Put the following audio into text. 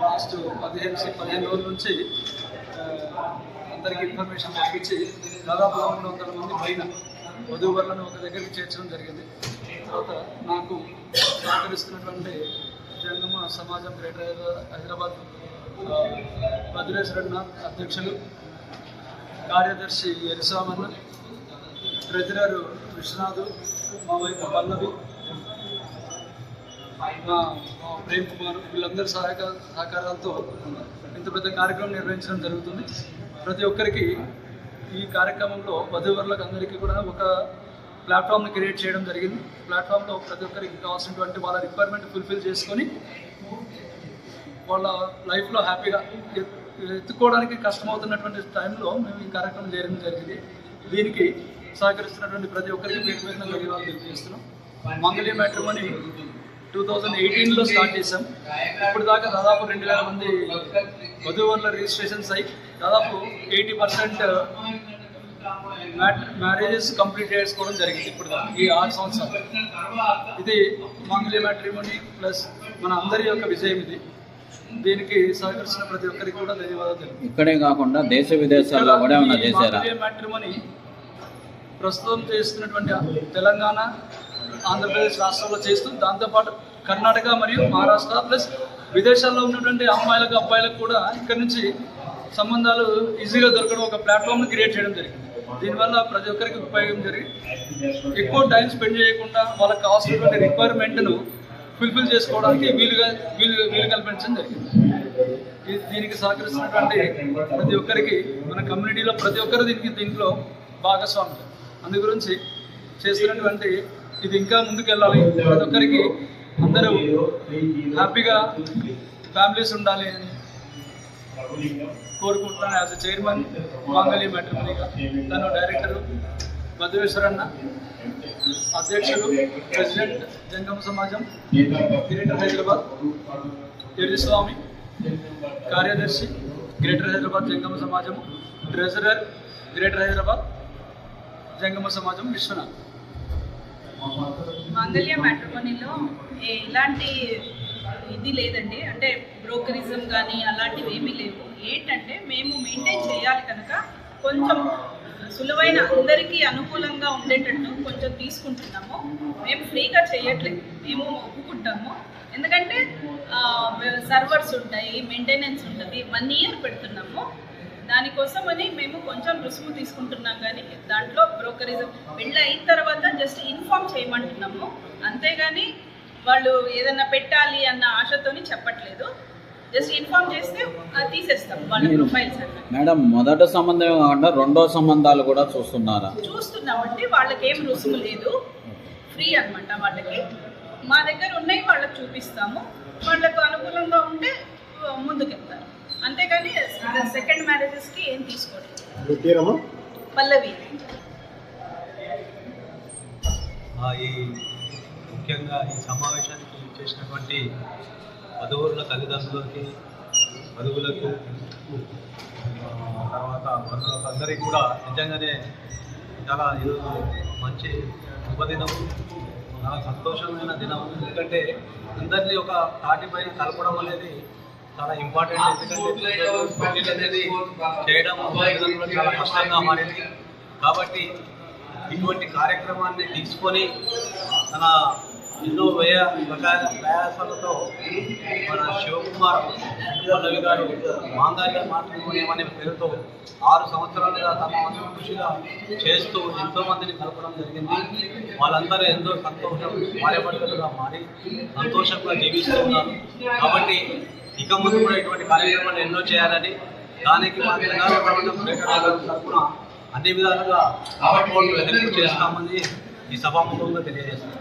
Last పదిహేను పదిహేను రోజుల నుంచి అందరికీ ఇన్ఫర్మేషన్ పంపించి దాదాపు రెండు వందల మంది పైన వధువులను ఒక దగ్గరికి చేర్చడం జరిగింది. తర్వాత నాకు సహకరిస్తున్నటువంటి జంగమ సమాజం గ్రేటర్ హైదరాబాద్ భద్రేశ్వరన్న అధ్యక్షులు కార్యదర్శి ఎరిసామన్న ట్రెజరర్ విశ్వనాథు మా వైపు పల్లవి మా ప్రేమ్ కుమార్ వీళ్ళందరి సహకార సహకారాలతో ఇంత పెద్ద కార్యక్రమం నిర్వహించడం జరుగుతుంది. ప్రతి ఒక్కరికి ఈ కార్యక్రమంలో వధువరులకు అందరికీ కూడా ఒక ప్లాట్ఫామ్ని క్రియేట్ చేయడం జరిగింది. ప్లాట్ఫామ్లో ప్రతి ఒక్కరికి కావాల్సినటువంటి వాళ్ళ రిక్వైర్మెంట్ ఫుల్ఫిల్ చేసుకొని వాళ్ళ లైఫ్లో హ్యాపీగా ఎత్తుకోవడానికి కష్టమవుతున్నటువంటి టైంలో మేము ఈ కార్యక్రమం చేయడం జరిగింది. దీనికి సహకరిస్తున్నటువంటి ప్రతి ఒక్కరికి పేరు పేరున ధన్యవాదాలు తెలియజేస్తున్నాం. మంగళీ మ్యాట్రిమోని టూ థౌజండ్ ఎయిటీన్లో స్టార్ట్ చేసాం ఇప్పుడు దాకా దాదాపు రెండు వేల మంది వధువుల రిజిస్ట్రేషన్స్ అయ్యి దాదాపు ఎయిటీ పర్సెంట్ మ్యారేజెస్ కంప్లీట్ చేసుకోవడం జరిగింది ఇప్పుడు ఈ ఆరు సంవత్సరాలు. ఇది మంగళీ మ్యాట్రిమోని ప్లస్ మన అందరి యొక్క విజయం ఇది. దీనికి సహకరిస్తున్న ప్రతి ఒక్కరికి కూడా ధన్యవాదాలు ఇక్కడే కాకుండా దేశ విదేశాల్లో కూడా ఏమైనా చేశారా? మ్యాట్రిమోని ప్రస్తుతం చేస్తున్నటువంటి తెలంగాణ ఆంధ్రప్రదేశ్ రాష్ట్రంలో చేస్తూ దాంతోపాటు కర్ణాటక మరియు మహారాష్ట్ర ప్లస్ విదేశాల్లో ఉన్నటువంటి అమ్మాయిలకు అబ్బాయిలకు కూడా ఇక్కడ నుంచి సంబంధాలు ఈజీగా దొరకడం ఒక ప్లాట్ఫామ్ని క్రియేట్ చేయడం జరిగింది. దీనివల్ల ప్రతి ఒక్కరికి ఉపయోగం జరిగి ఎక్కువ టైం స్పెండ్ చేయకుండా వాళ్ళకి కావాల్సినటువంటి రిక్వైర్మెంట్ను ఫుల్ఫిల్ చేసుకోవడానికి వీలుగా వీలు వీలు కల్పించడం జరిగింది. దీనికి సహకరిస్తున్నటువంటి ప్రతి ఒక్కరికి మన కమ్యూనిటీలో ప్రతి ఒక్కరు దీనికి దీంట్లో భాగస్వాములు. అందు గురించి చేస్తున్నటువంటి ఇది ఇంకా ముందుకెళ్ళాలి. ప్రతి ఒక్కరికి అందరూ హ్యాపీగా ఫ్యామిలీస్ ఉండాలి అని కోరుకుంటున్నాను. యాజ్ అ చైర్మన్ మాంగళ్య మ్యాట్రిమోనీగా తను డైరెక్టరు భద్రేశ్వరన్న అధ్యక్షుడు ప్రెసిడెంట్ జంగమ సమాజం గ్రేటర్ హైదరాబాద్ ఎర్రిస్వామి కార్యదర్శి గ్రేటర్ హైదరాబాద్ జంగమ సమాజం ట్రెజరర్ గ్రేటర్ హైదరాబాద్ జంగమ సమాజం విశ్వనాథ్. మాంగళ్య మ్యాట్రిమోనీలో ఎలాంటి ఇది లేదండి. అంటే బ్రోకరిజం కానీ అలాంటివి ఏమీ లేవు. ఏంటంటే మేము మెయింటైన్ చేయాలి కనుక కొంచెం సులువైన అందరికీ అనుకూలంగా ఉండేటట్టు కొంచెం తీసుకుంటున్నాము. మేము ఫ్రీగా చేయట్లేదు. మేము ఒప్పుకుంటాము. ఎందుకంటే సర్వర్స్ ఉంటాయి మెయింటెనెన్స్ ఉంటుంది. వన్ ఇయర్ పెడుతున్నాము. దానికోసమని మేము కొంచెం రుసుము తీసుకుంటున్నాం కానీ దాంట్లో బ్రోకరిజం. పెళ్ళి అయిన తర్వాత జస్ట్ ఇన్ఫామ్ చేయమంటున్నాము. అంతేగాని వాళ్ళు ఏదన్నా పెట్టాలి అన్న ఆశతోని చెప్పట్లేదు. జస్ట్ ఇన్ఫామ్ చేస్తే తీసేస్తాం వాళ్ళ ప్రొఫైల్స్ మేడం మొదటి సంబంధమే కాకుండా రెండో సంబంధాలు కూడా చూస్తున్నారా? చూస్తున్నామంటే వాళ్ళకి ఏం రుసుము లేదు. ఫ్రీ అన్నమాట వాళ్ళకి. మా దగ్గర ఉన్నాయి వాళ్ళకి చూపిస్తాము. వాళ్ళకు అనుకూలంగా మీ పేరమ్మా? పల్లవి. ఈ ముఖ్యంగా ఈ సమావేశానికి చేసినటువంటి వధువుల తల్లిదండ్రులకి వధువులకు తర్వాత వధువులకు అందరికీ కూడా నిజంగానే చాలా ఈరోజు మంచి శుభదినం చాలా సంతోషమైన దినం. ఎందుకంటే అందరినీ ఒక తాటి పైన కలపడం అనేది చాలా ఇంపార్టెంట్ ఎందుకంటే అనేది చేయడం చాలా కష్టంగా మారింది. కాబట్టి ఇటువంటి కార్యక్రమాన్ని తీసుకొని తన ఎన్నో వ్యయ ప్రయాసాలతో మన శివకుమార్ పల్లవి గారు మాంగాల్య మాట్లాడుకునేమనే పేరుతో ఆరు సంవత్సరాలుగా తమ వంతు కృషిగా చేస్తూ ఎంతో మందిని కలపడం జరిగింది. వాళ్ళందరూ ఎంతో సంతోషం భార్యభర్తలుగా మారి సంతోషంగా జీవిస్తూ ఉన్నారు కాబట్టి ఇక ముందు కూడా ఇటువంటి కార్యక్రమాలు ఎన్నో చేయాలని దానికి మా తెలంగాణ ప్రభుత్వం తరఫున అన్ని విధాలుగా సపోర్ట్ ఎదురు చేస్తామని ఈ సభాముఖంగా తెలియజేస్తున్నాం.